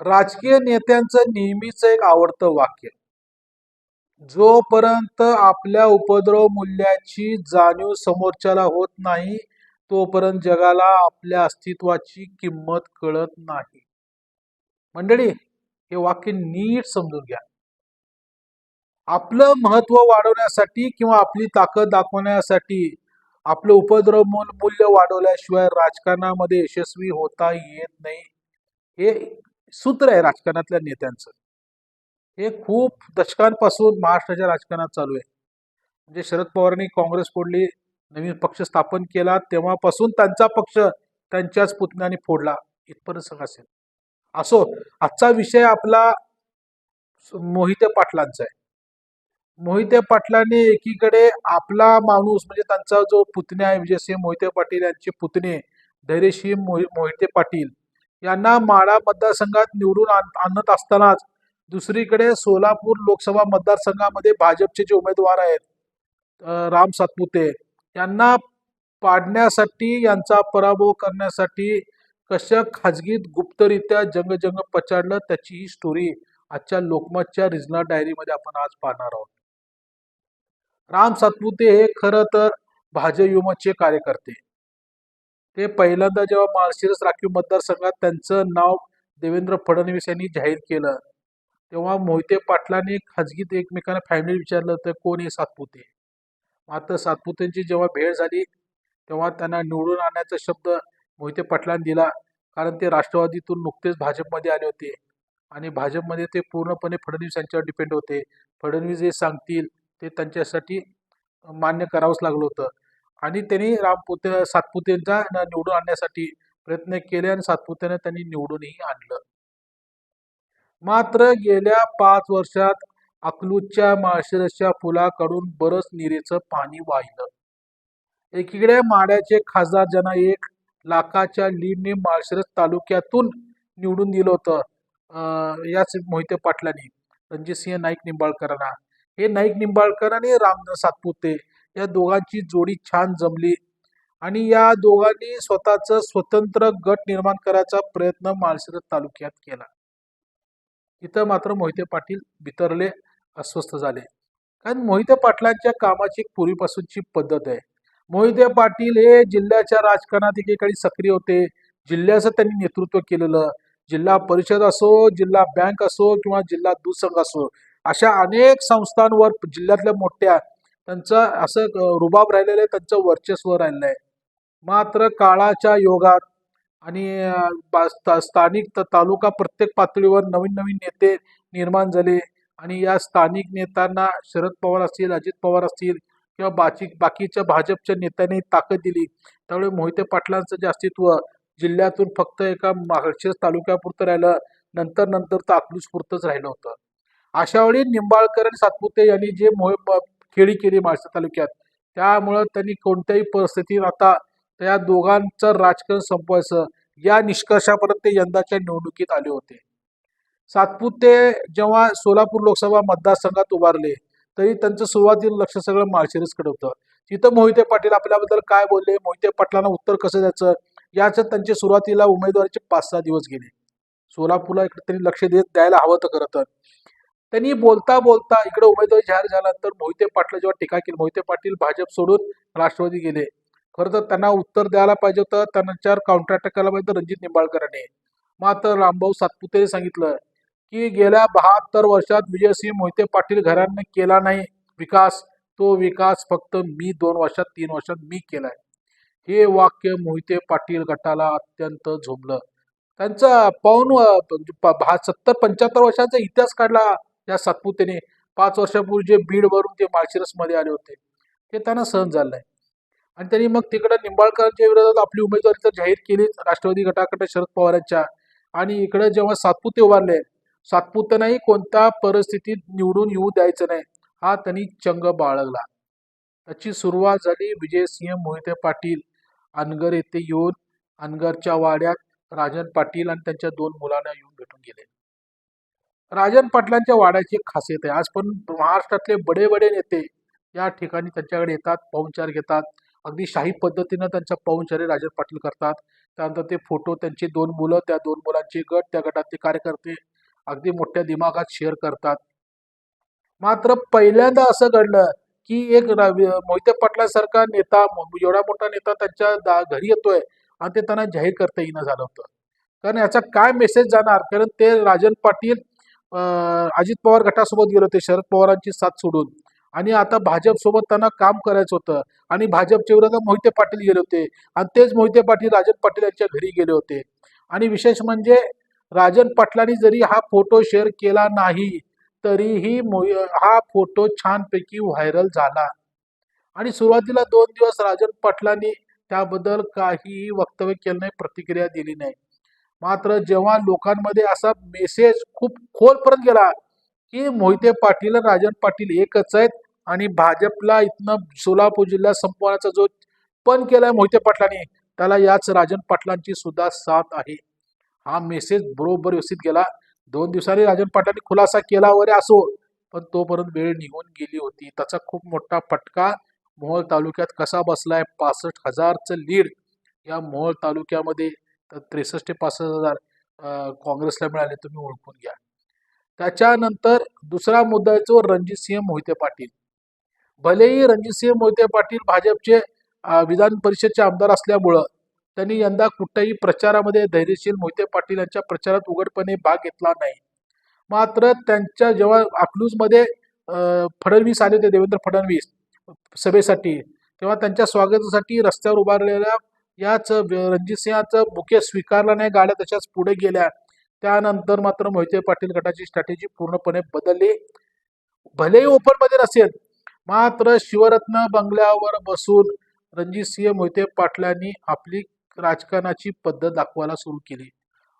राजकीय नेत्यांचं नेहमीच एक आवडतं वाक्य. जोपर्यंत आपल्या उपद्रव मूल्याची जाणीव समोरच्याला होत नाही तोपर्यंत जगाला आपल्या अस्तित्वाची किंमत कळत नाही. मंडळी हे वाक्य नीट समजून घ्या. आपलं महत्त्व वाढवण्यासाठी किंवा आपली ताकद दाखवण्यासाठी आपलं उपद्रव मूल मूल्य वाढवल्याशिवाय राजकारणामध्ये यशस्वी होता येत नाही. हे सूत्र आहे राजकारणातल्या नेत्यांचं. हे खूप दशकांपासून महाराष्ट्राच्या राजकारणात चालू आहे. म्हणजे शरद पवारांनी काँग्रेस फोडली नवीन पक्ष स्थापन केला तेव्हापासून त्यांचा पक्ष त्यांच्याच पुतण्याने फोडला. इथपर्यंत सगळं असेल. असो आजचा विषय आपला मोहिते पाटलांचा आहे. मोहिते पाटलांनी एकीकडे आपला माणूस म्हणजे त्यांचा जो पुतण्या आहे विजयसिंह मोहिते पाटील यांचे पुतणे धैर्यसिंह मोहि मोहिते पाटील यांना माडा मतदारसंघात निवडून आण- आणत असतानाच दुसरीकडे सोलापूर लोकसभा मतदारसंघामध्ये भाजपचे जे उमेदवार आहेत राम सातपुते यांना पाडण्यासाठी यांचा पराभव करण्यासाठी कशा खाजगीत गुप्तरित्या जंगजंग पचाडलं त्याची ही स्टोरी आजच्या लोकमतच्या रिजनल डायरीमध्ये आपण आज पाहणार आहोत. राम सातपुते हे खरं तर भाजयुमचे कार्यकर्ते. ते पहिल्यांदा जेव्हा माळशिरस राखीव मतदारसंघात त्यांचं नाव देवेंद्र फडणवीस यांनी जाहीर केलं तेव्हा मोहिते पाटलांनी खाजगीत एकमेकांना फॅमिली विचारलं होतं कोण हे सातपुते? मात्र सातपुतेंची जेव्हा भेट झाली तेव्हा त्यांना निवडून आणण्याचा शब्द मोहिते पाटलांनी दिला कारण ते राष्ट्रवादीतून नुकतेच भाजपमध्ये आले होते आणि भाजपमध्ये ते पूर्णपणे फडणवीस यांच्यावर डिपेंड होते. फडणवीस जे सांगतील ते त्यांच्यासाठी मान्य करावंच लागलं होतं. आणि त्यांनी रामपुते सातपुतेंचा निवडून आणण्यासाठी प्रयत्न केले आणि सातपुतेने त्यांनी निवडूनही आणलं. मात्र गेल्या पाच वर्षात अकलूजच्या माळशिरसच्या पुलाकडून बरंच निरेचं पाणी वाहिलं. एकीकडे माड्याचे खासदार ज्यांना एक लाखाच्या लीडने माळशिरस तालुक्यातून निवडून दिलं होतं अं, याच मोहिते पाटलांनी रणजितसिंह नाईक निंबाळकरांना. हे नाईक निंबाळकर आणि राम सातपुते या दोघांची जोडी छान जमली. आणि या दोघांनी स्वतःचं स्वतंत्र गट निर्माण करायचा प्रयत्न माळशिरस तालुक्यात केला. इथं मात्र मोहिते पाटील बितरले अस्वस्थ झाले. कारण मोहिते पाटलांच्या कामाची पूर्वीपासूनची पद्धत आहे. मोहिते पाटील हे जिल्ह्याच्या राजकारणात एकेकाळी सक्रिय होते. जिल्ह्याचं त्यांनी नेतृत्व केलेलं जिल्हा परिषद असो जिल्हा बँक असो किंवा जिल्हा दुसंघ असो अशा अनेक संस्थांवर जिल्ह्यातल्या मोठ्या त्यांचं असं रुबाब राहिलेलं आहे त्यांचं वर्चस्व राहिलेलं आहे. मात्र काळाच्या योगात आणि बा- स्थानिक त- तालुका प्रत्येक पातळीवर नवीन नवीन नेते निर्माण झाले आणि या स्थानिक नेत्यांना शरद पवार असतील अजित पवार असतील किंवा बाकी बाकीच्या भाजपच्या नेत्यांनी ताकद दिली. त्यामुळे मोहिते पाटलांचं जे अस्तित्व जिल्ह्यातून फक्त एका माळशिरस तालुक्यापुरतं राहिलं नंतर नंतर तर अकलूजपुरतंच राहिलं होतं. अशा वेळी निंबाळकर आणि सातपुते यांनी जे मोहि खेळी केली माळशिरस तालुक्यात. त्यामुळं त्यांनी कोणत्याही परिस्थितीत आता त्या दोघांचं राजकारण संपवायचं. या निष्कर्षापर्यंत ते यंदाच्या निवडणुकीत आले होते. सातपुते जेव्हा सोलापूर लोकसभा मतदारसंघात उभारले तरी त्यांचं सुरुवातीला लक्ष सगळं माळशिरसकडे होतं. तिथं मोहिते पाटील आपल्याबद्दल काय बोलले? मोहिते पाटलांना उत्तर कसं द्यायचं? याचं त्यांचे सुरुवातीला उमेदवारीचे पाच सहा दिवस गेले. सोलापूरला इकडे त्यांनी लक्ष देत द्यायला हवं तर खरं तर. त्यांनी बोलता बोलता इकडे उमेदवारी जाहीर झाल्यानंतर मोहिते पाटला जेव्हा टीका केली मोहिते पाटील भाजप सोडून राष्ट्रवादी गेले. खरं तर त्यांना उत्तर द्यायला पाहिजे होतं. त्यांच्यावर काउंटर अटॅक करायला पाहिजे रणजित निंबाळकरांनी. मात्र रामभाऊ सातपुतेने सांगितलं की गेल्या बहात्तर वर्षात विजयसिंह मोहिते पाटील घरांनी केला नाही. विकास तो विकास फक्त मी दोन वर्षात तीन वर्षात मी केलाय. हे वाक्य मोहिते पाटील गटाला अत्यंत झोंबलं. त्यांचा पाऊन सत्तर पंच्याहत्तर वर्षाचा इतिहास काढला. या सातपुतेने पाच वर्षापूर्वी जे बीडवरून ते माळशिरसमध्ये आले होते ते त्यांना सहन झालं आहे आणि त्यांनी मग तिकडं निंबाळकरांच्या विरोधात आपली उमेदवारी तर जाहीर केलीच राष्ट्रवादी गटाकडे शरद पवारांच्या. आणि इकडे जेव्हा सातपुते उभारले सातपुतेनाही कोणत्या परिस्थितीत निवडून येऊ द्यायचं नाही हा त्यांनी चंग बाळगला. त्याची सुरुवात झाली विजयसिंह मोहिते पाटील अनगर येथे येऊन अनगरच्या वाड्यात राजन पाटील आणि त्यांच्या दोन मुलांना येऊन भेटून गेले. राजन पाटलांच्या वाड्याची खासियत आहे. आज पण महाराष्ट्रातले बडे बडे नेते या ठिकाणी त्यांच्याकडे येतात पाहुणचार घेतात. अगदी शाही पद्धतीनं त्यांचा पाहुणचारी राजन पाटील करतात. त्यानंतर ते फोटो त्यांची दोन मुलं त्या दोन मुलांचे गट त्या गटातले कार्यकर्ते अगदी मोठ्या दिमागात शेअर करतात. मात्र पहिल्यांदा असं घडलं की एक मोहिते पाटलासारखा नेता एवढा मोठा नेता त्यांच्या दा- घरी येतोय आणि ते त्यांना जाहीर करता येईना झालं होतं. कारण याचा काय मेसेज जाणार? कारण ते राजन पाटील अजित पवार गटासोबत गेले होते शरद पवारांची साथ सोडून. आणि आता भाजप सोबत त्यांना काम करायचं होतं. आणि भाजपच्या विरोधात मोहिते पाटील गेले होते. आणि तेच मोहिते पाटील राजन पाटील यांच्या घरी गेले होते. आणि विशेष म्हणजे राजन पाटलांनी जरी हा फोटो शेअर केला नाही तरीही मोहि- हा फोटो छानपैकी व्हायरल झाला. आणि सुरुवातीला दोन दिवस राजन पाटलांनी त्याबद्दल काहीही वक्तव्य केलं नाही प्रतिक्रिया दिली नाही. मात्र जेव्हा लोकांमध्ये असा मेसेज खूप खोलपर्यंत गेला की मोहिते पाटील राजन पाटील एकच आहेत आणि भाजपला इथनं सोलापूर जिल्हा संपवण्याचा जो पण केलाय मोहिते पाटलांनी त्याला याच राजन पाटलांची सुद्धा साथ आहे. हा मेसेज बरोबर व्यवस्थित गेला. दोन दिवसांनी राजन पाटलांनी खुलासा केला वगैरे असो पण तोपर्यंत वेळ निघून गेली होती. त्याचा खूप मोठा फटका मोहोळ तालुक्यात कसा बसलाय? पासष्ट हजारचं लीड या मोहोळ तालुक्यामध्ये तर त्रेसष्ट ते पासष्ट हजार काँग्रेसला मिळाले तुम्ही ओळखून घ्या. त्याच्यानंतर दुसरा मुद्दा आहे रणजित रणजितसिंह मोहिते पाटील. भलेही रणजितसिंह मोहिते पाटील भाजपचे विधान परिषदचे आमदार असल्यामुळं त्यांनी यंदा कुठल्याही प्रचारामध्ये धैर्यशील मोहिते पाटील यांच्या प्रचारात उघडपणे भाग घेतला नाही. मात्र त्यांच्या जेव्हा अकलूजमध्ये फडणवीस आले होते देवेंद्र फडणवीस सभेसाठी तेव्हा त्यांच्या स्वागतासाठी रस्त्यावर उभारलेल्या याच रणजितसिंहाचं बुके स्वीकारला नाही गाड्या तशाच पुढे गेल्या. त्यानंतर मात्र मोहिते पाटील गटाची स्ट्रॅटेजी पूर्णपणे बदलली. भलेही ओपनमध्ये नसेल मात्र शिवरत्न बंगल्यावर बसून रणजितसिंह मोहिते पाटलांनी आपली राजकारणाची पद्धत दाखवायला सुरू केली.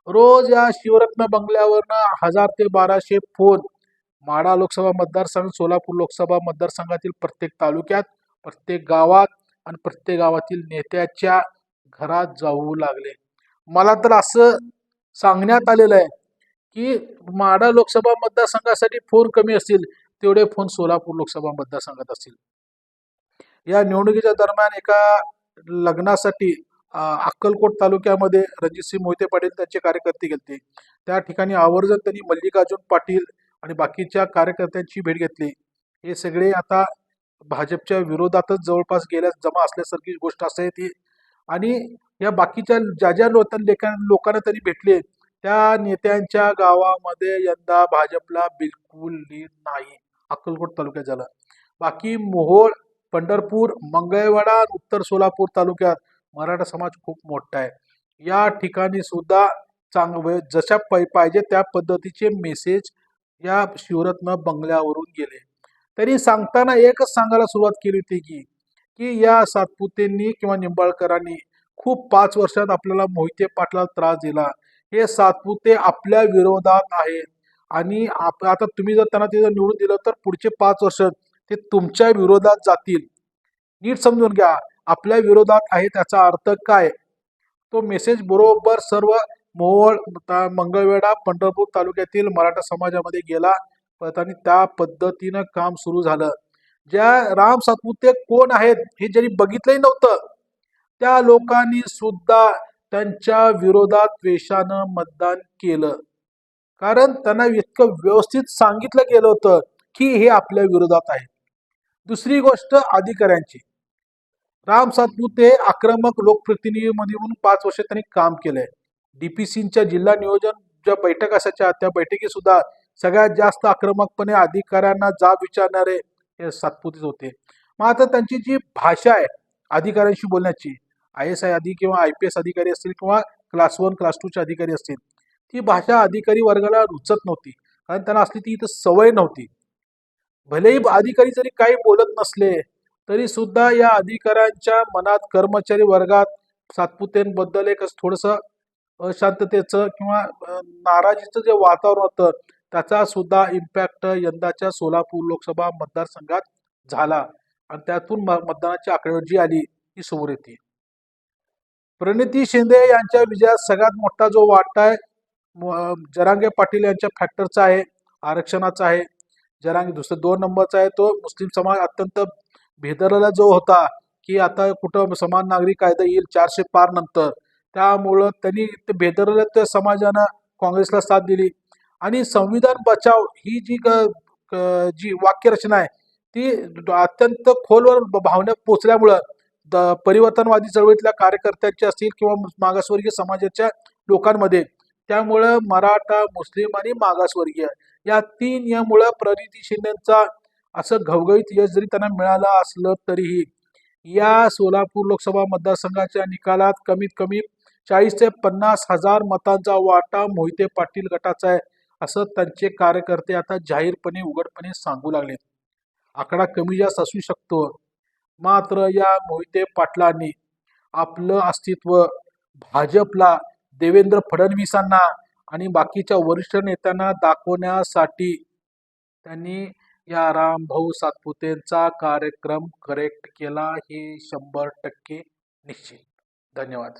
रोज या शिवरत्न बंगल्यावरनं हजार ते बाराशे फोन माढा लोकसभा मतदारसंघ सोलापूर लोकसभा मतदारसंघातील प्रत्येक तालुक्यात प्रत्येक गावात आणि प्रत्येक गावातील नेत्याच्या घरात जाऊ लागले. मला तर असं सांगण्यात आलेलं आहे की माडा लोकसभा मतदारसंघासाठी फोन कमी असतील तेवढे फोन सोलापूर लोकसभा मतदारसंघात असतील. या निवडणुकीच्या दरम्यान एका लग्नासाठी अक्कलकोट तालुक्यामध्ये रणजितसिंह मोहिते पाटील त्यांचे कार्यकर्ते गेले त्या ठिकाणी आवर्जून त्यांनी मल्लिकार्जुन पाटील आणि बाकीच्या कार्यकर्त्यांची भेट घेतली. हे सगळे आता भाजपच्या विरोधातच जवळपास गेल्यास जमा असल्यासारखी गोष्ट असते ती आणि या बाकीच्या ज्या ज्या लोक लोकांना तरी भेटले त्या नेत्यांच्या गावामध्ये यंदा भाजपला बिलकुल लीड नाही. अक्कलकोट तालुक्यात झालं. बाकी मोहोळ पंढरपूर मंगळवाडा आणि उत्तर सोलापूर तालुक्यात मराठा समाज खूप मोठा आहे. या ठिकाणी सुद्धा चांग जशा पै पाहिजे त्या पद्धतीचे मेसेज या शिवरत्न बंगल्यावरून गेले. तरी सांगताना एकच सांगायला सुरुवात केली होती की की या सातपुतेंनी किंवा निंबाळकरांनी खूप पाच वर्षात आपल्याला मोहिते पाटला त्रास दिला. हे सातपुते आपल्या विरोधात आहेत. आणि आप आता तुम्ही जर त्यांना तिथं निवडून दिलं तर पुढचे पाच वर्ष ते तुमच्या विरोधात जातील. नीट समजून घ्या आपल्या विरोधात आहे त्याचा अर्थ काय? तो मेसेज बरोबर सर्व मोहोळ ता- मंगळवेढा पंढरपूर तालुक्यातील मराठा समाजामध्ये गेला. आणि त्या पद्धतीनं काम सुरू झालं. ज्या राम सातपुते कोण आहेत हे ज्यांनी बघितलंही नव्हतं त्या लोकांनी सुद्धा त्यांच्या विरोधात द्वेषानं मतदान केलं. कारण त्यांना इतकं व्यवस्थित सांगितलं गेलं होतं की हे आपल्या विरोधात आहे दुसरी गोष्ट अधिकाऱ्यांची. राम सातपुते आक्रमक लोकप्रतिनिधी म्हणून पाच वर्ष त्यांनी काम केलंय. डीपीसीच्या जिल्हा नियोजन ज्या बैठक असायच्या त्या बैठकी सुद्धा सगळ्यात जास्त आक्रमकपणे अधिकाऱ्यांना जाब विचारणारे हे सातपुतेच होते. मग आता त्यांची जी भाषा आहे अधिकाऱ्यांशी बोलण्याची आय एस आय आधी किंवा आय पी एस अधिकारी असतील किंवा क्लास वन क्लास टूचे अधिकारी असतील ती भाषा अधिकारी वर्गाला रुचत नव्हती. कारण त्यांना असली ती इथं सवय नव्हती. भलेही अधिकारी जरी काही बोलत नसले तरी सुद्धा या अधिकाऱ्यांच्या मनात कर्मचारी वर्गात सातपुतेंबद्दल एक थोडंसं अशांततेचं किंवा नाराजीचं जे वातावरण होतं त्याचा सुद्धा इम्पॅक्ट यंदाच्या सोलापूर लोकसभा मतदारसंघात झाला. आणि त्यातून म- मतदानाची आकडेवारी जी आली ती समोर येते. प्रणिती शिंदे यांच्या विजयात सगळ्यात मोठा जो वाटा आहे जरांगे पाटील यांच्या फॅक्टरचा आहे आरक्षणाचा आहे. जरांगे दुसरं दोन नंबरचा आहे तो मुस्लिम समाज अत्यंत भेदरला जो होता की आता कुठं समान नागरिक कायदा येईल चारशे पार नंतर. त्यामुळं त्यांनी ते त्या समाजानं काँग्रेसला साथ दिली. आणि संविधान बचाव ही जी ग- जी वाक्यरचना आहे ती अत्यंत खोलवर भावना पोचल्यामुळं द- परिवर्तनवादी चळवळीतल्या कार्यकर्त्यांचे असतील किंवा मागासवर्गीय समाजाच्या लोकांमध्ये त्यामुळं मराठा मुस्लिम आणि मागासवर्गीय या तीन यामुळं प्रणिती शिंदेचा असं घवघवीत यश जरी त्यांना मिळालं असलं तरीही या सोलापूर लोकसभा मतदारसंघाच्या निकालात कमीत कमी चाळीस ते पन्नास हजार मतांचा वाटा मोहिते पाटील गटाचा आहे. असं त्यांचे कार्यकर्ते आता जाहीरपणे उघडपणे सांगू लागले आकडा कमी जास्त असू शकतो. मात्र या मोहिते पाटलांनी आपलं अस्तित्व भाजपला देवेंद्र फडणवीसांना आणि बाकीच्या वरिष्ठ नेत्यांना दाखवण्यासाठी त्यांनी या रामभाऊ सातपुतेंचा कार्यक्रम करेक्ट केला हे शंभर टक्के निश्चित. धन्यवाद.